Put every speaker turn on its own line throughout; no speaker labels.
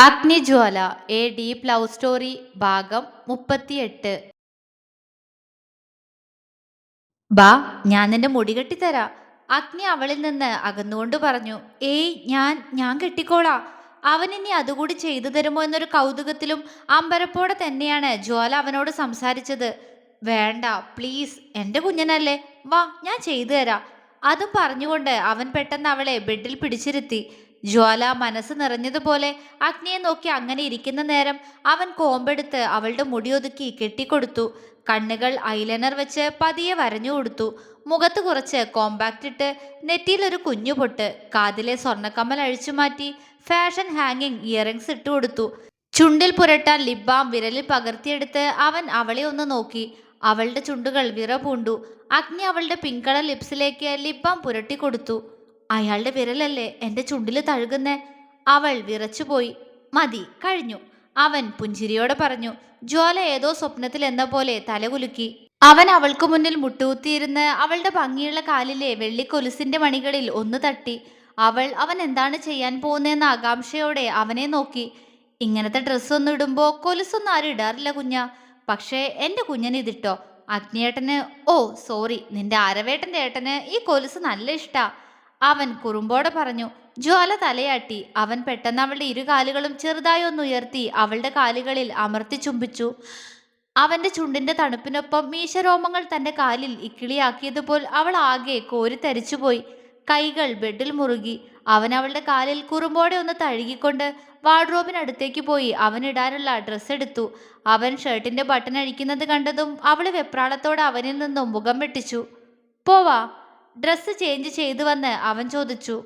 Agnijwala a deep love story ഭാഗം മുപ്പത്തിയെട്ട്. ബാ ഞാൻ നിന്റെ മുടി കെട്ടിത്തരാ. അഗ്നി അവളിൽ നിന്ന് അകന്നുകൊണ്ട് പറഞ്ഞു ഏയ് ഞാൻ ഞാൻ കെട്ടിക്കോളാ. അവൻ ഇനി അതുകൂടി ചെയ്തു തരുമോ എന്നൊരു കൗതുകത്തിലും അമ്പരപ്പോടെ തന്നെയാണ് ജ്വാല അവനോട് സംസാരിച്ചത്. വേണ്ട പ്ലീസ് എന്റെ കുഞ്ഞനല്ലേ. വാ ഞാൻ ചെയ്തു തരാം. അതും പറഞ്ഞുകൊണ്ട് അവൻ പെട്ടെന്ന് അവളെ ബെഡിൽ പിടിച്ചിരുത്തി. ജ്വാല മനസ്സ് നിറഞ്ഞതുപോലെ അഗ്നിയെ നോക്കി അങ്ങനെ ഇരിക്കുന്ന നേരം അവൻ കോമ്പെടുത്ത് അവളുടെ മുടിയൊതുക്കി കെട്ടിക്കൊടുത്തു. കണ്ണുകൾ ഐലൈനർ വെച്ച് പതിയെ വരഞ്ഞു കൊടുത്തു. മുഖത്ത് കുറച്ച് കോമ്പാക്റ്റ് ഇട്ട് നെറ്റിയിലൊരു കുഞ്ഞു പൊട്ട് കാതിലെ സ്വർണക്കമ്മൽ അഴിച്ചു മാറ്റി ഫാഷൻ ഹാങ്ങിങ് ഇയറിങ്സ് ഇട്ടു കൊടുത്തു. ചുണ്ടിൽ പുരട്ടാൻ ലിബാം വിരലിൽ പകർത്തിയെടുത്ത് അവൻ അവളെ ഒന്ന് നോക്കി. അവളുടെ ചുണ്ടുകൾ വിറ പൂണ്ടു അഗ്നി അവളുടെ പിങ്കള ലിപ്സിലേക്ക് പുരട്ടി കൊടുത്തു. അയാളുടെ വിരലല്ലേ എന്റെ ചുണ്ടിൽ തഴുകുന്നേ? അവൾ വിറച്ചുപോയി. മതി കഴിഞ്ഞു. അവൻ പുഞ്ചിരിയോടെ പറഞ്ഞു ജ്വാല ഏതോ സ്വപ്നത്തിൽ എന്ന പോലെ തലകുലുക്കി. അവൻ അവൾക്ക് മുന്നിൽ മുട്ടുകുത്തിയിരുന്ന് അവളുടെ ഭംഗിയുള്ള കാലിലെ വെള്ളിക്കൊലുസിന്റെ മണികളിൽ ഒന്ന് തട്ടി. അവൾ അവൻ എന്താണ് ചെയ്യാൻ പോകുന്നതെന്ന ആകാംക്ഷയോടെ അവനെ നോക്കി. ഇങ്ങനത്തെ ഡ്രസ്സൊന്നും ഇടുമ്പോൾ കൊലുസൊന്നും ആരും ഇടാറില്ല കുഞ്ഞ. പക്ഷേ എന്റെ കുഞ്ഞിന് ഇതിട്ടോ? അഗ്നിയേട്ടന് ഓ സോറി നിന്റെ അരവേട്ടന്റെ ഏട്ടന് ഈ കൊലുസ് നല്ല ഇഷ്ടാ. അവൻ കുറുമ്പോടെ പറഞ്ഞു ജ്വാല തലയാട്ടി അവൻ പെട്ടെന്ന് അവളുടെ ഇരു കാലുകളും ചെറുതായി ഒന്ന് ഉയർത്തി അവളുടെ കാലുകളിൽ അമർത്തി ചുംബിച്ചു. അവന്റെ ചുണ്ടിന്റെ തണുപ്പിനൊപ്പം മീശരോമങ്ങൾ തന്റെ കാലിൽ ഇക്കിളിയാക്കിയതുപോൽ അവൾ ആകെ കോരിത്തരിച്ചുപോയി. കൈകൾ ബെഡിൽ മുറുകി അവൻ അവളുടെ കാലിൽ കുറുമ്പോടെ ഒന്ന് തഴുകിക്കൊണ്ട് വാർഡ്രോബിനടുത്തേക്ക് പോയി. അവനിടാനുള്ള ഡ്രസ്സ് എടുത്തു. അവൻ ഷർട്ടിന്റെ ബട്ടൺ അഴിക്കുന്നത് കണ്ടതും അവൾ വെപ്രാളത്തോടെ അവനിൽ നിന്നും മുഖം വെട്ടിച്ചു. പോവാ. ഡ്രസ്സ് ചേഞ്ച് ചെയ്തു വന്ന് അവൻ ചോദിച്ചു.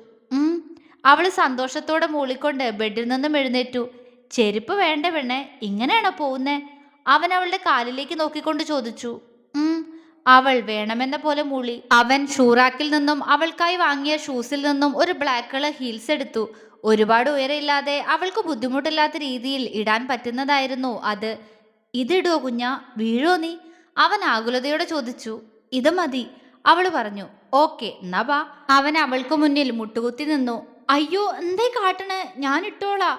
അവൾ സന്തോഷത്തോടെ മൂളിക്കൊണ്ട് ബെഡിൽ നിന്നും എഴുന്നേറ്റു. ചെരുപ്പ് വേണ്ട പെണ്ണെ ഇങ്ങനെയാണോ പോകുന്നേ അവൻ അവളുടെ കാലിലേക്ക് നോക്കിക്കൊണ്ട് ചോദിച്ചു. അവൾ വേണമെന്ന പോലെ മൂളി. അവൻ ഷൂറാക്കിൽ നിന്നും അവൾക്കായി വാങ്ങിയ ഷൂസിൽ നിന്നും ഒരു ബ്ലാക്ക് കളർ ഹീൽസ് എടുത്തു. ഒരുപാട് ഉയരമില്ലാതെ അവൾക്ക് ബുദ്ധിമുട്ടില്ലാത്ത രീതിയിൽ ഇടാൻ പറ്റുന്നതായിരുന്നു അത്. ഇതിടുവോ കുഞ്ഞ വീഴോ നീ? അവൻ ആകുലതയോടെ ചോദിച്ചു. ഇത് മതി. അവൾ പറഞ്ഞു. ഓക്കെ എന്നാ അവൻ അവൾക്ക് മുന്നിൽ മുട്ടുകുത്തി നിന്നു. അയ്യോ എന്തേ കാട്ടണ്? ഞാൻ ഇട്ടോളാ.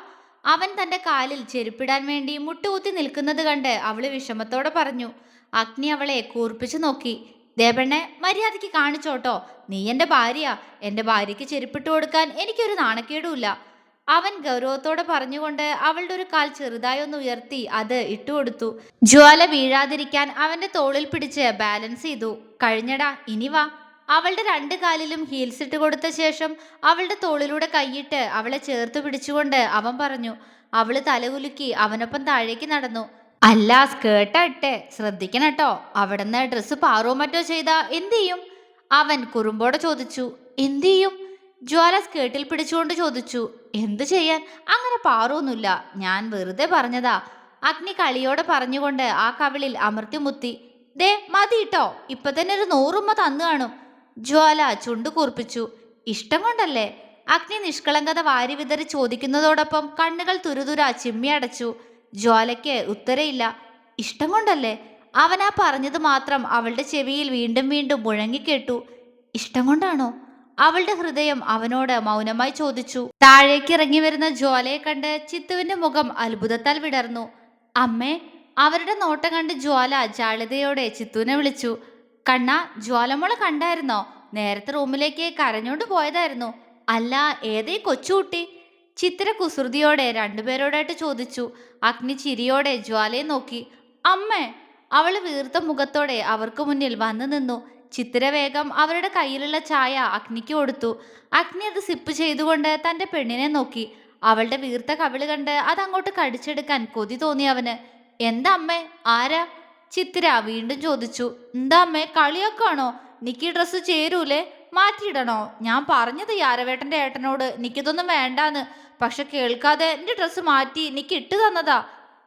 അവൻ തന്റെ കാലിൽ ചെരുപ്പിടാൻ വേണ്ടി മുട്ടുകുത്തി നിൽക്കുന്നത് കണ്ട് അവൾ വിഷമത്തോടെ പറഞ്ഞു അഗ്നി അവളെ കൂർപ്പിച്ചു നോക്കി. ദേവണ്ണെ മര്യാദയ്ക്ക് കാണിച്ചോട്ടോ. നീ എന്റെ ഭാര്യ. എന്റെ ഭാര്യയ്ക്ക് ചെരുപ്പിട്ട് കൊടുക്കാൻ എനിക്കൊരു നാണക്കേടുമില്ല. അവൻ ഗൗരവത്തോടെ പറഞ്ഞുകൊണ്ട് അവളുടെ ഒരു കാൽ ചെറുതായി ഒന്ന് ഉയർത്തി അത് ഇട്ടുകൊടുത്തു ജ്വാല വീഴാതിരിക്കാൻ അവന്റെ തോളിൽ പിടിച്ച് ബാലൻസ് ചെയ്തു. കഴിഞ്ഞടാ ഇനി വാ. അവളുടെ രണ്ട് കാലിലും ഹീൽസ് ഇട്ട് കൊടുത്ത ശേഷം അവളുടെ തോളിലൂടെ കൈയിട്ട് അവളെ ചേർത്ത് പിടിച്ചുകൊണ്ട് അവൻ പറഞ്ഞു അവൾ തലകുലുക്കി അവനൊപ്പം താഴേക്ക് നടന്നു. അല്ല സ്കേട്ടെ ശ്രദ്ധിക്കണം കേട്ടോ. അവിടുന്ന് ഡ്രസ്സ് പാറോ മറ്റോ ചെയ്താ എന്ത് ചെയ്യും? അവൻ കുറുമ്പോടെ ചോദിച്ചു എന്ത് ചെയ്യും? ജ്വാല സ്കേർട്ടിൽ പിടിച്ചുകൊണ്ട് ചോദിച്ചു എന്തു ചെയ്യാൻ? അങ്ങനെ പാറൊന്നുമില്ല. ഞാൻ വെറുതെ പറഞ്ഞതാ. അഗ്നി കളിയോടെ പറഞ്ഞുകൊണ്ട് ആ കവിളിൽ അമർത്തി മുത്തി ദേ മതി മതിട്ടോ ഇപ്പൊ തന്നെ ഒരു നൂറുമ്മ തന്നു കാണും. ജ്വാല ചുണ്ടു കൂർപ്പിച്ചു. ഇഷ്ടം കൊണ്ടല്ലേ? അഗ്നി നിഷ്കളങ്കത വാരി വിതറി ചോദിക്കുന്നതോടൊപ്പം കണ്ണുകൾ തുരുതുര ചിമ്മി അടച്ചു. ജ്വാലയ്ക്ക് ഉത്തരയില്ല. ഇഷ്ടം കൊണ്ടല്ലേ? അവൻ ആ പറഞ്ഞത് മാത്രം അവളുടെ ചെവിയിൽ വീണ്ടും വീണ്ടും മുഴങ്ങിക്കേട്ടു. ഇഷ്ടം കൊണ്ടാണോ? അവളുടെ ഹൃദയം അവനോട് മൗനമായി ചോദിച്ചു. താഴേക്ക് ഇറങ്ങി വരുന്ന ജ്വാലയെ കണ്ട് ചിത്തുവിന്റെ മുഖം അത്ഭുതത്താൽ വിടർന്നു. അമ്മേ അവരുടെ നോട്ടം കണ്ട് ജ്വാല ജാളിതയോടെ ചിത്തുവിനെ വിളിച്ചു. കണ്ണ ജ്വാലമുള കണ്ടായിരുന്നോ? നേരത്തെ റൂമിലേക്ക് കരഞ്ഞോണ്ട് പോയതായിരുന്നു. അല്ല ഏതേ കൊച്ചുകുട്ടി? ചിത്ര കുസൃതിയോടെ രണ്ടുപേരോടായിട്ട് ചോദിച്ചു. അഗ്നി ചിരിയോടെ ജ്വാലയെ നോക്കി. അമ്മേ! അവൾ വീർത്ത മുഖത്തോടെ അവർക്ക് മുന്നിൽ വന്നു നിന്നു. ചിത്ര വേഗം അവരുടെ കയ്യിലുള്ള ചായ അഗ്നിക്ക് കൊടുത്തു. അഗ്നി അത് സിപ്പ് ചെയ്തുകൊണ്ട് തന്റെ പെണ്ണിനെ നോക്കി. അവളുടെ വീർത്ത കവിൾ കണ്ട് അത് അങ്ങോട്ട് കടിച്ചെടുക്കാൻ കൊതി തോന്നി അവന്. എന്താ അമ്മേ? ആരാ? ചിത്തിര വീണ്ടും ചോദിച്ചു എന്താ അമ്മേ കളിയാക്കാണോ നിക്ക് ഡ്രസ്സ് ചേരൂലേ? മാറ്റിയിടണോ? ഞാൻ പറഞ്ഞത് യാരവേട്ടന്റെ ഏട്ടനോട് നിക്കിതൊന്നും വേണ്ടാന്ന്. പക്ഷെ കേൾക്കാതെ എന്റെ ഡ്രസ്സ് മാറ്റി നിക്ക് ഇട്ടു തന്നതാ.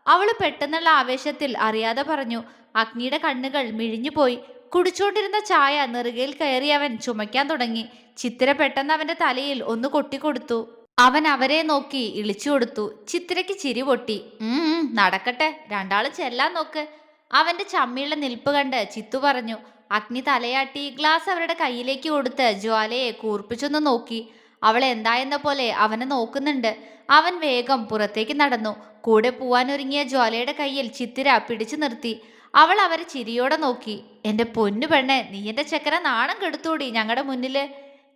അവൾ പെട്ടെന്നുള്ള ആവേശത്തിൽ അറിയാതെ പറഞ്ഞു അഗ്നിയുടെ കണ്ണുകൾ മിഴിഞ്ഞുപോയി കുടിച്ചോണ്ടിരുന്ന ചായ നെറുകയിൽ കയറി അവൻ ചുമയ്ക്കാൻ തുടങ്ങി. ചിത്തിര പെട്ടെന്ന് അവന്റെ തലയിൽ ഒന്ന് കൊട്ടിക്കൊടുത്തു അവൻ അവരെ നോക്കി ഇളിച്ചു കൊടുത്തു. ചിത്തിരയ്ക്ക് ചിരി പൊട്ടി. ഉം നടക്കട്ടെ. രണ്ടാളും ചെല്ലാൻ നോക്ക്. അവന്റെ ചമ്മിയുള്ള നിൽപ്പ് കണ്ട് ചിത്തു പറഞ്ഞു അഗ്നി തലയാട്ടി ഗ്ലാസ് അവരുടെ കയ്യിലേക്ക് കൊടുത്ത് ജ്വാലയെ കൂർപ്പിച്ചൊന്ന് നോക്കി. അവൾ എന്തായെന്ന പോലെ അവനെ നോക്കുന്നുണ്ട്. അവൻ വേഗം പുറത്തേക്ക് നടന്നു. കൂടെ പോവാനൊരുങ്ങിയ ജ്വാലയുടെ കയ്യിൽ ചിത്തിര പിടിച്ചു നിർത്തി. അവൾ അവരെ ചിരിയോടെ നോക്കി. എന്റെ പൊന്നു പെണ്ണെ നീ എന്റെ ചക്കര നാണം കെടുത്തൂടി ഞങ്ങളുടെ മുന്നിൽ?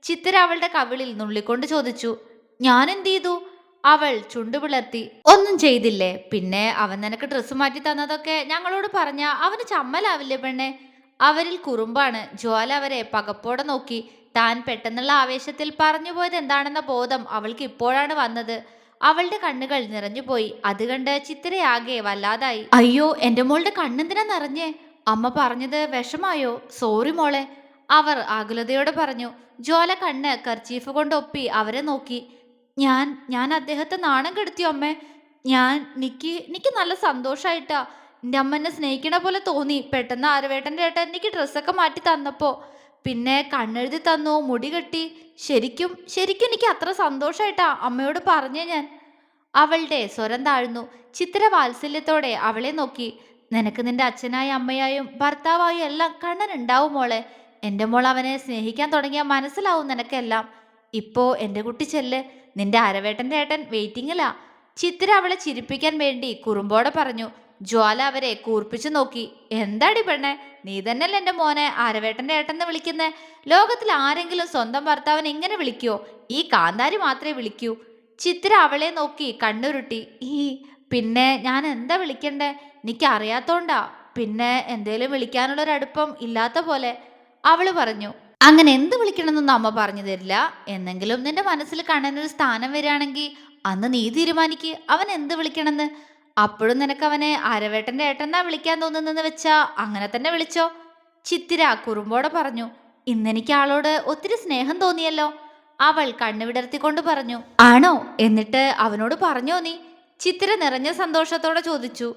ചിത്തിര അവളുടെ കവിളിൽ നുള്ളിക്കൊണ്ട് ചോദിച്ചു. ഞാൻ എന്ത് ചെയ്തു? അവൾ ചുണ്ടുപിളർത്തി ഒന്നും ചെയ്തില്ലേ? പിന്നെ അവൻ നിനക്ക് ഡ്രസ്സ് മാറ്റി തന്നതൊക്കെ ഞങ്ങളോട് പറഞ്ഞ അവന് ചമ്മലാവില്ലേ പെണ്ണെ? അവരിൽ കുറുമ്പാണ്. ജ്വാല അവരെ പകപ്പോടെ നോക്കി. താൻ പെട്ടെന്നുള്ള ആവേശത്തിൽ പറഞ്ഞു പോയത് എന്താണെന്ന ബോധം അവൾക്ക് ഇപ്പോഴാണ് വന്നത്. അവളുടെ കണ്ണുകൾ നിറഞ്ഞുപോയി അത് കണ്ട് ചിത്രയാകെ വല്ലാതായി. അയ്യോ എന്റെ മോളുടെ കണ്ണെന്തിനാ നിറഞ്ഞേ? അമ്മ പറഞ്ഞത് വിഷമായോ? സോറി മോളെ. അവർ ആകുലതയോടെ പറഞ്ഞു. ജ്വാല കണ്ണ് കർച്ചീഫ് കൊണ്ടൊപ്പി അവരെ നോക്കി. ഞാൻ ഞാൻ അദ്ദേഹത്തെ നാണം കെടുത്തിയോ അമ്മേ? ഞാൻ നിക്ക് എനിക്ക് നല്ല സന്തോഷായിട്ടാ. എന്റെ അമ്മ എന്നെ സ്നേഹിക്കണ പോലെ തോന്നി. പെട്ടെന്ന് ആരവേട്ടന്റെ ഏട്ടൻ എനിക്ക് ഡ്രസ്സൊക്കെ മാറ്റി തന്നപ്പോൾ പിന്നെ കണ്ണെഴുതി തന്നു മുടി കെട്ടി. ശരിക്കും ശരിക്കും എനിക്ക് അത്ര സന്തോഷായിട്ടാ അമ്മയോട് പറഞ്ഞേ ഞാൻ. അവളുടെ സ്വരം താഴ്ന്നു. ചിത്ര വാത്സല്യത്തോടെ അവളെ നോക്കി. നിനക്ക് നിന്റെ അച്ഛനായ അമ്മയായും ഭർത്താവായും എല്ലാം കണ്ണനുണ്ടാവും മോളെ. എന്റെ മോൾ അവനെ സ്നേഹിക്കാൻ തുടങ്ങിയാൽ മനസ്സിലാവും നിനക്കെല്ലാം. ഇപ്പോ എന്റെ കുട്ടി ചെല്ല്. നിന്റെ അരവേട്ടന്റെ ഏട്ടൻ വെയിറ്റിങ്ങിലാ ചിത്ര അവളെ ചിരിപ്പിക്കാൻ വേണ്ടി കുറുമ്പോടെ പറഞ്ഞു ജ്വാല അവരെ കൂർപ്പിച്ചു നോക്കി. എന്താടി പെണ്ണെ? നീ തന്നെയല്ലേ എന്റെ മോനെ അരവേട്ടന്റെ ഏട്ടൻ വിളിക്കുന്നേ? ലോകത്തിൽ ആരെങ്കിലും സ്വന്തം ഭർത്താവിനെ ഇങ്ങനെ വിളിക്കുവോ? ഈ കാന്താരി മാത്രമേ വിളിക്കൂ. ചിത്ര അവളെ നോക്കി കണ്ണുരുട്ടി ഈ പിന്നെ ഞാൻ എന്താ വിളിക്കണ്ടേ? എനിക്ക് അറിയാത്തോണ്ടാ. പിന്നെ എന്തേലും വിളിക്കാനുള്ള ഒരു അടുപ്പം ഇല്ലാത്ത പോലെ. അവൾ പറഞ്ഞു അങ്ങനെ എന്ത് വിളിക്കണമെന്നൊന്നും അമ്മ പറഞ്ഞു തരില്ല. എന്നെങ്കിലും നിന്റെ മനസ്സിൽ കണ്ണനൊരു സ്ഥാനം വരികയാണെങ്കിൽ അന്ന് നീ തീരുമാനിക്ക്. അവൻ എന്ത് വിളിക്കണമെന്ന്? അപ്പോഴും നിനക്ക് അവനെ അരവേട്ടന്റെ ഏട്ടനാ വിളിക്കാൻ തോന്നുന്നെന്ന് വെച്ചാ അങ്ങനെ തന്നെ വിളിച്ചോ? ചിത്തിര കുറുമ്പോടെ പറഞ്ഞു ഇന്നെനിക്ക് ആളോട് ഒത്തിരി സ്നേഹം തോന്നിയല്ലോ. അവൾ കണ്ണുവിടർത്തിക്കൊണ്ട് പറഞ്ഞു ആണോ? എന്നിട്ട് അവനോട് പറഞ്ഞോ നീ? ചിത്തിര നിറഞ്ഞ സന്തോഷത്തോടെ ചോദിച്ചു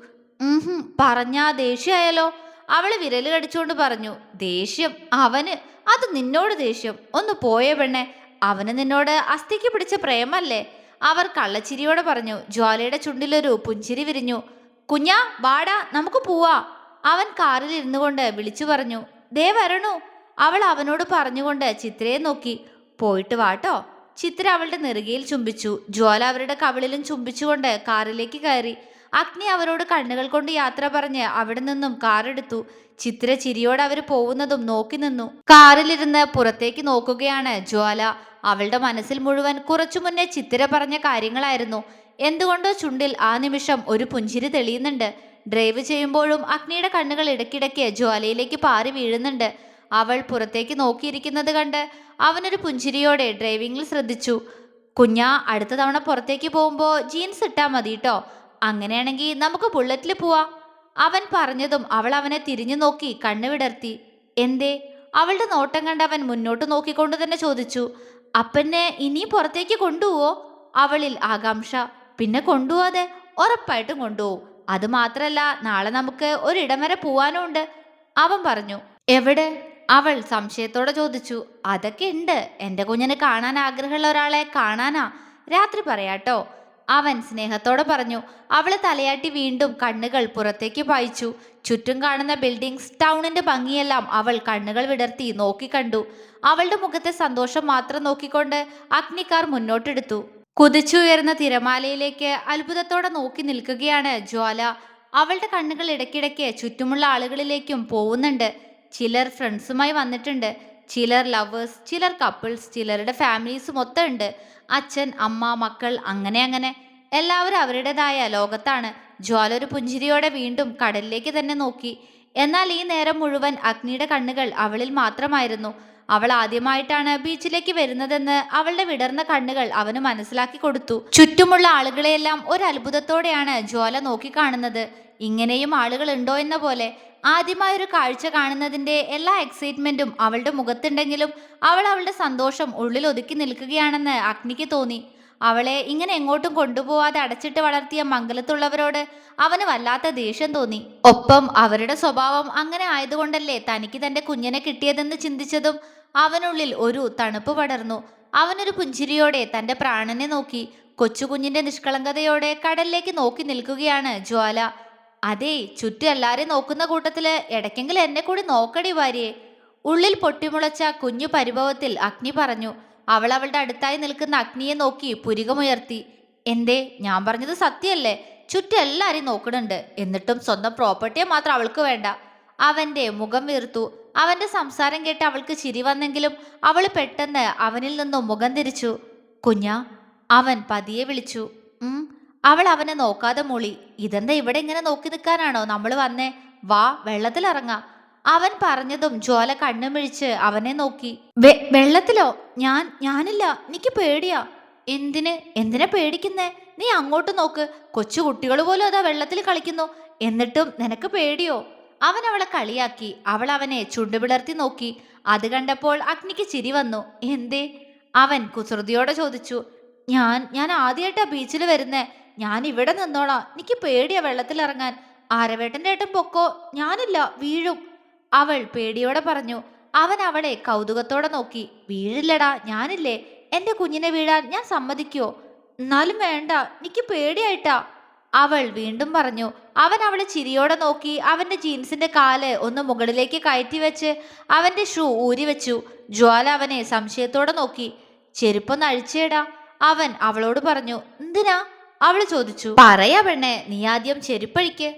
പറഞ്ഞാ ദേഷ്യായാലോ അവൾ വിരൽ കടിച്ചുകൊണ്ട് പറഞ്ഞു ദേഷ്യം അവന് അത് നിന്നോട് ദേഷ്യം. ഒന്ന് പോയ പെണ്ണെ. അവന് നിന്നോട് അസ്ഥിക്ക് പിടിച്ച പ്രേമല്ലേ? അവർ കള്ളച്ചിരിയോടെ പറഞ്ഞു ജ്വാലയുടെ ചുണ്ടിലൊരു പുഞ്ചിരി വിരിഞ്ഞു. കുഞ്ഞാ വാടാ നമുക്ക് പോവാ. അവൻ കാറിൽ ഇരുന്നു കൊണ്ട് വിളിച്ചു പറഞ്ഞു ദേ വരണു. അവൾ അവനോട് പറഞ്ഞുകൊണ്ട് ചിത്രയെ നോക്കി പോയിട്ട് വാട്ടോ. ചിത്ര അവളുടെ നെറുകയിൽ ചുംബിച്ചു. ജ്വാല അവരുടെ കവിളിലും ചുംബിച്ചുകൊണ്ട് കാറിലേക്ക് കയറി. അഗ്നി അവരോട് കണ്ണുകൾ കൊണ്ട് യാത്ര പറഞ്ഞ് അവിടെ നിന്നും കാറെടുത്തു ചിത്ര ചിരിയോടെ അവർ പോകുന്നതും നോക്കി നിന്നു. കാറിലിരുന്ന് പുറത്തേക്ക് നോക്കുകയാണ് ജ്വാല. അവളുടെ മനസ്സിൽ മുഴുവൻ കുറച്ചു മുന്നേ ചിത്ര പറഞ്ഞ കാര്യങ്ങളായിരുന്നു. എന്തുകൊണ്ടോ ചുണ്ടിൽ ആ നിമിഷം ഒരു പുഞ്ചിരി തെളിയുന്നുണ്ട്. ഡ്രൈവ് ചെയ്യുമ്പോഴും അഗ്നിയുടെ കണ്ണുകൾ ഇടയ്ക്കിടയ്ക്ക് ജ്വാലയിലേക്ക് പാറി വീഴുന്നുണ്ട്. അവൾ പുറത്തേക്ക് നോക്കിയിരിക്കുന്നത് കണ്ട് അവനൊരു പുഞ്ചിരിയോടെ ഡ്രൈവിംഗിൽ ശ്രദ്ധിച്ചു. കുഞ്ഞ അടുത്ത തവണ പുറത്തേക്ക് പോകുമ്പോൾ ജീൻസ് ഇട്ടാൽ മതി കേട്ടോ അങ്ങനെയാണെങ്കിൽ നമുക്ക് ബുള്ളറ്റിൽ പോവാ. അവൻ പറഞ്ഞതും അവൾ അവനെ തിരിഞ്ഞു നോക്കി കണ്ണു വിടർത്തി. എന്തേ? അവളുടെ നോട്ടം കണ്ട് അവൻ മുന്നോട്ട് നോക്കിക്കൊണ്ട് തന്നെ ചോദിച്ചു അപ്പനെ ഇനി പുറത്തേക്ക് കൊണ്ടുപോവോ? അവളിൽ ആകാംക്ഷ പിന്നെ കൊണ്ടുപോവാതെ ഉറപ്പായിട്ടും കൊണ്ടുപോകും അത് മാത്രല്ല നാളെ നമുക്ക് ഒരിടം വരെ പോവാനും ഉണ്ട് അവൻ പറഞ്ഞു എവിടെ? അവൾ സംശയത്തോടെ ചോദിച്ചു അതൊക്കെ ഉണ്ട്. എന്റെ കുഞ്ഞിന് കാണാൻ ആഗ്രഹമുള്ള ഒരാളെ കാണാനാ. രാത്രി പറയാട്ടോ. അവൻ സ്നേഹത്തോടെ പറഞ്ഞു അവൾ തലയാട്ടി വീണ്ടും കണ്ണുകൾ പുറത്തേക്ക് പായിച്ചു. ചുറ്റും കാണുന്ന ബിൽഡിങ്സ് ടൗണിന്റെ ഭംഗിയെല്ലാം അവൾ കണ്ണുകൾ വിടർത്തി നോക്കിക്കണ്ടു അവളുടെ മുഖത്തെ സന്തോഷം മാത്രം നോക്കിക്കൊണ്ട് അഗ്നിക്കാർ മുന്നോട്ടെടുത്തു. കുതിച്ചുയർന്ന തിരമാലയിലേക്ക് അത്ഭുതത്തോടെ നോക്കി നിൽക്കുകയാണ് ജ്വാല. അവളുടെ കണ്ണുകൾ ഇടയ്ക്കിടയ്ക്ക് ചുറ്റുമുള്ള ആളുകളിലേക്കും പോകുന്നുണ്ട് ചിലർ ഫ്രണ്ട്സുമായി വന്നിട്ടുണ്ട്. ചിലർ ലവേഴ്സ് ചിലർ കപ്പിൾസ് ചിലരുടെ ഫാമിലീസ് മൊത്തം ഉണ്ട് അച്ഛൻ അമ്മ മക്കൾ അങ്ങനെ അങ്ങനെ. എല്ലാവരും അവരുടേതായ ലോകത്താണ്. ജ്വാല ഒരു പുഞ്ചിരിയോടെ വീണ്ടും കടലിലേക്ക് തന്നെ നോക്കി. എന്നാൽ ഈ നേരം മുഴുവൻ അഗ്നിയുടെ കണ്ണുകൾ അവളിൽ മാത്രമായിരുന്നു. അവൾ ആദ്യമായിട്ടാണ് ബീച്ചിലേക്ക് വരുന്നതെന്ന് അവളുടെ വിടർന്ന കണ്ണുകൾ അവന് മനസ്സിലാക്കി കൊടുത്തു. ചുറ്റുമുള്ള ആളുകളെയെല്ലാം ഒരു അത്ഭുതത്തോടെയാണ് ജ്വാല നോക്കിക്കാണുന്നത് ഇങ്ങനെയും ആളുകൾ ഉണ്ടോ എന്ന പോലെ ആദ്യമായൊരു കാഴ്ച കാണുന്നതിന്റെ എല്ലാ എക്സൈറ്റ്മെന്റും അവളുടെ മുഖത്തുണ്ടെങ്കിലും അവൾ അവളുടെ സന്തോഷം ഉള്ളിൽ ഒതുക്കി നിൽക്കുകയാണെന്ന് അഗ്നിക്ക് തോന്നി. അവളെ ഇങ്ങനെ എങ്ങോട്ടും കൊണ്ടുപോവാതെ അടച്ചിട്ട് വളർത്തിയ മംഗലത്തുള്ളവരോട് അവന് വല്ലാത്ത ദേഷ്യം തോന്നി. ഒപ്പം അവരുടെ സ്വഭാവം അങ്ങനെ ആയതുകൊണ്ടല്ലേ തനിക്ക് തന്റെ കുഞ്ഞിനെ കിട്ടിയതെന്ന് ചിന്തിച്ചതും അവനുള്ളിൽ ഒരു തണുപ്പ് പടർന്നു. അവനൊരു പുഞ്ചിരിയോടെ തന്റെ പ്രാണനെ നോക്കി. കൊച്ചുകുഞ്ഞിന്റെ നിഷ്കളങ്കതയോടെ കടലിലേക്ക് നോക്കി നിൽക്കുകയാണ് ജ്വാല. അതെ ചുറ്റും എല്ലാരെയും നോക്കുന്ന കൂട്ടത്തിൽ ഇടയ്ക്കെങ്കിലും എന്നെ കൂടി നോക്കടി ഭാര്യയെ. ഉള്ളിൽ പൊട്ടിമുളച്ച കുഞ്ഞു പരിഭവത്തിൽ അഗ്നി പറഞ്ഞു. അവൾ അവളുടെ അടുത്തായി നിൽക്കുന്ന അഗ്നിയെ നോക്കി പുരികമുയർത്തി. എന്തേ ഞാൻ പറഞ്ഞത് സത്യമല്ലേ ചുറ്റും എല്ലാരെയും നോക്കുന്നുണ്ട്. എന്നിട്ടും സ്വന്തം പ്രോപ്പർട്ടിയെ മാത്രം അവൾക്ക് വേണ്ട. അവന്റെ മുഖം വീർത്തു. അവന്റെ സംസാരം കേട്ട് അവൾക്ക് ചിരി വന്നെങ്കിലും അവൾ പെട്ടെന്ന് അവനിൽ നിന്നും മുഖം തിരിച്ചു. കുഞ്ഞ അവൻ പതിയെ വിളിച്ചു. അവൾ അവനെ നോക്കാതെ മൂളി. ഇതെന്താ ഇവിടെ ഇങ്ങനെ നോക്കി നിൽക്കാനാണോ നമ്മൾ വന്നേ? വാ വെള്ളത്തിലിറങ്ങാം അവൻ പറഞ്ഞതും ജ്വാല കണ്ണുമിഴിച്ച് അവനെ നോക്കി. വെള്ളത്തിലോ? ഞാൻ ഞാനില്ല. എനിക്ക് പേടിയാ. എന്തിന്? എന്തിനാ പേടിക്കുന്നേ? നീ അങ്ങോട്ട് നോക്ക്. കൊച്ചു കുട്ടികൾ പോലും അതാ വെള്ളത്തിൽ കളിക്കുന്നു. എന്നിട്ടും നിനക്ക് പേടിയോ? അവൻ അവളെ കളിയാക്കി. അവൾ അവനെ ചുണ്ടുപിളർത്തി നോക്കി. അത് കണ്ടപ്പോൾ അഗ്നിക്ക് ചിരി വന്നു. എന്തേ? അവൻ കുസൃതിയോടെ ചോദിച്ചു. ഞാൻ ഞാൻ ആദ്യമായിട്ടാ ബീച്ചിൽ വരുന്നേ. ഞാൻ ഇവിടെ നിന്നോളാം. എനിക്ക് പേടിയാ വെള്ളത്തിലിറങ്ങാൻ ആരവേട്ടന്റെ ഏട്ടൻ പൊക്കോ? ഞാനില്ല. വീഴും. അവൾ പേടിയോടെ പറഞ്ഞു. അവൻ അവളെ കൗതുകത്തോടെ നോക്കി. വീഴില്ലടാ. ഞാനില്ലേ. എന്റെ കുഞ്ഞിനെ വീഴാൻ ഞാൻ സമ്മതിക്കോ? എന്നാലും വേണ്ട. എനിക്ക് പേടിയായിട്ടാ. അവൾ വീണ്ടും പറഞ്ഞു അവൻ അവളെ ചിരിയോടെ നോക്കി അവന്റെ ജീൻസിന്റെ കാൽ ഒന്ന് മുകളിലേക്ക് കയറ്റി വെച്ച് അവന്റെ ഷൂ ഊരി വെച്ചു. ജ്വാല അവനെ സംശയത്തോടെ നോക്കി. ചെരുപ്പൊന്ന് അഴിച്ചേടാ. അവൻ അവളോട് പറഞ്ഞു എന്തിനാ? അവൾ ചോദിച്ചു പറയാ പെണ്ണെ നീ ആദ്യം ചെരുപ്പഴിക്ക്.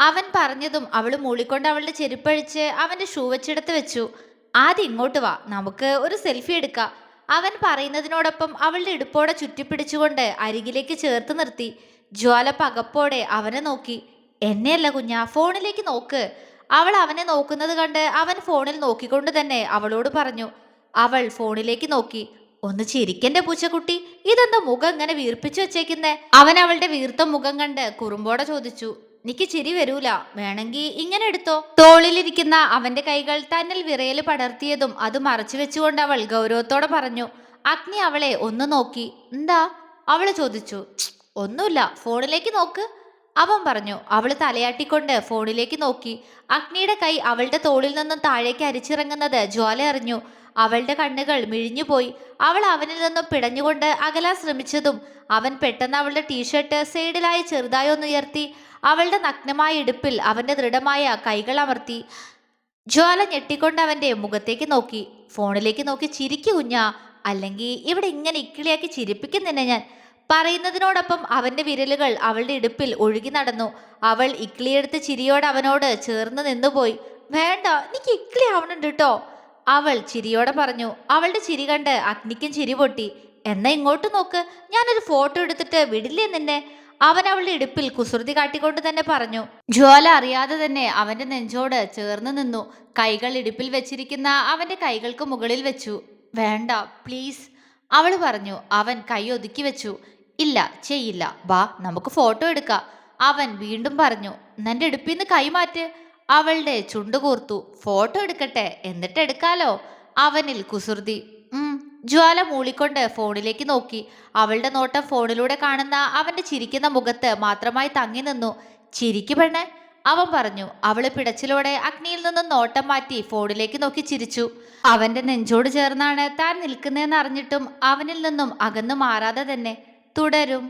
അവൻ പറഞ്ഞതും അവൾ മൂളിക്കൊണ്ട് അവളുടെ ചെരുപ്പഴിച്ച് അവന്റെ ഷൂ വെച്ചെടുത്ത് വെച്ചു. ആദ്യം ഇങ്ങോട്ട് വാ നമുക്ക് ഒരു സെൽഫി എടുക്കാം. അവൻ പറയുന്നതിനോടൊപ്പം അവളുടെ ഇടുപ്പോടെ ചുറ്റിപ്പിടിച്ചുകൊണ്ട് അരികിലേക്ക് ചേർത്ത് നിർത്തി. ജ്വാല പകപ്പോടെ അവനെ നോക്കി. എന്നെയല്ല കുഞ്ഞ ഫോണിലേക്ക് നോക്ക്. അവൾ അവനെ നോക്കുന്നത് കണ്ട് അവൻ ഫോണിൽ നോക്കിക്കൊണ്ട് തന്നെ അവളോട് പറഞ്ഞു. അവൾ ഫോണിലേക്ക് നോക്കി. ഒന്ന് ചിരിക്കന്റെ പൂച്ചക്കുട്ടി ഇതെന്താ മുഖം ഇങ്ങനെ വീർപ്പിച്ചു വെച്ചേക്കുന്നേ? അവൻ അവളുടെ വീർത്ത മുഖം കണ്ട് കുറുമ്പോടെ ചോദിച്ചു. നിക്ക് ചിരി വരൂല. വേണമെങ്കിൽ ഇങ്ങനെ എടുത്തോ. തോളിലിരിക്കുന്ന അവന്റെ കൈകൾ തന്നിൽ വിറയൽ പടർത്തിയതും അത് മറച്ചു വെച്ചുകൊണ്ട് അവൾ ഗൗരവത്തോടെ പറഞ്ഞു അഗ്നി അവളെ ഒന്ന് നോക്കി. എന്താ? അവൾ ചോദിച്ചു "ഛ്, ഒന്നുമില്ല. ഫോണിലേക്ക് നോക്ക്. അവൻ പറഞ്ഞു അവൾ തലയാട്ടിക്കൊണ്ട് ഫോണിലേക്ക് നോക്കി. അഗ്നിയുടെ കൈ അവളുടെ തോളിൽ നിന്നും താഴേക്ക് അരിച്ചിറങ്ങുന്നത് ജ്വാല അറിഞ്ഞു അവളുടെ കണ്ണുകൾ മിഴിഞ്ഞുപോയി. അവൾ അവനിൽ നിന്നും പിടഞ്ഞുകൊണ്ട് അകലാൻ ശ്രമിച്ചതും അവൻ പെട്ടെന്ന് അവളുടെ ടീഷർട്ട് സൈഡിലായി ചെറുതായി ഒന്ന് ഉയർത്തി അവളുടെ നഗ്നമായ ഇടുപ്പിൽ അവന്റെ ദൃഢമായ കൈകൾ അമർത്തി. ജ്വാല ഞെട്ടിക്കൊണ്ട് അവന്റെ മുഖത്തേക്ക് നോക്കി. ഫോണിലേക്ക് നോക്കി ചിരിക്കു കുഞ്ഞാ. അല്ലെങ്കിൽ ഇവിടെ ഇങ്ങനെ ഇക്കിളിയാക്കി ചിരിപ്പിക്കുന്നില്ല ഞാൻ. പറയുന്നതിനോടൊപ്പം അവന്റെ വിരലുകൾ അവളുടെ ഇടുപ്പിൽ ഒഴുകി നടന്നു. അവൾ ഇക്കിളിയെടുത്ത് ചിരിയോടെ അവനോട് ചേർന്ന് നിന്നുപോയി. വേണ്ട എനിക്ക് ഇക്കിളി ആവണുണ്ട് കേട്ടോ അവൾ ചിരിയോടെ പറഞ്ഞു അവളുടെ ചിരി കണ്ട് അഗ്നിക്കും ചിരി പൊട്ടി. എന്നാ ഇങ്ങോട്ട് നോക്ക് ഞാനൊരു ഫോട്ടോ എടുത്തിട്ട് വിടില്ലേ നിന്നെ? അവൻ അവളുടെ ഇടുപ്പിൽ കുസൃതി കാട്ടിക്കൊണ്ട് തന്നെ പറഞ്ഞു. ജ്വാല അറിയാതെ തന്നെ അവന്റെ നെഞ്ചോട് ചേർന്ന് നിന്നു. കൈകൾ ഇടുപ്പിൽ വെച്ചിരിക്കുന്ന അവന്റെ കൈകൾക്ക് മുകളിൽ വെച്ചു. വേണ്ട പ്ലീസ് അവൾ പറഞ്ഞു. അവൻ കൈ ഒതുക്കി വെച്ചു. ഇല്ല ചെയ്യില്ല. വാ നമുക്ക് ഫോട്ടോ എടുക്കാം. അവൻ വീണ്ടും പറഞ്ഞു. നിന്റെ ഇടുപ്പിൽ നിന്ന് കൈമാറ്റ് അവളുടെ ചുണ്ടുകൂർത്തു ഫോട്ടോ എടുക്കട്ടെ എന്നിട്ട് എടുക്കാലോ. അവനിൽ കുസൃതി. ജ്വാല മൂളിക്കൊണ്ട് ഫോണിലേക്ക് നോക്കി. അവളുടെ നോട്ടം ഫോണിലൂടെ കാണുന്ന അവന്റെ ചിരിക്കുന്ന മുഖത്ത് മാത്രമായി തങ്ങി നിന്നു. ചിരിക്കു പെണ്ണെ. അവൻ പറഞ്ഞു അവൾ പിടച്ചിലോടെ അഗ്നിയിൽ നിന്നും നോട്ടം മാറ്റി ഫോണിലേക്ക് നോക്കി ചിരിച്ചു. അവന്റെ നെഞ്ചോട് ചേർന്നാണ് താൻ നിൽക്കുന്നതെന്ന് അറിഞ്ഞിട്ടും അവനിൽ നിന്നും അകന്നു മാറാതെ തന്നെ തുടരും.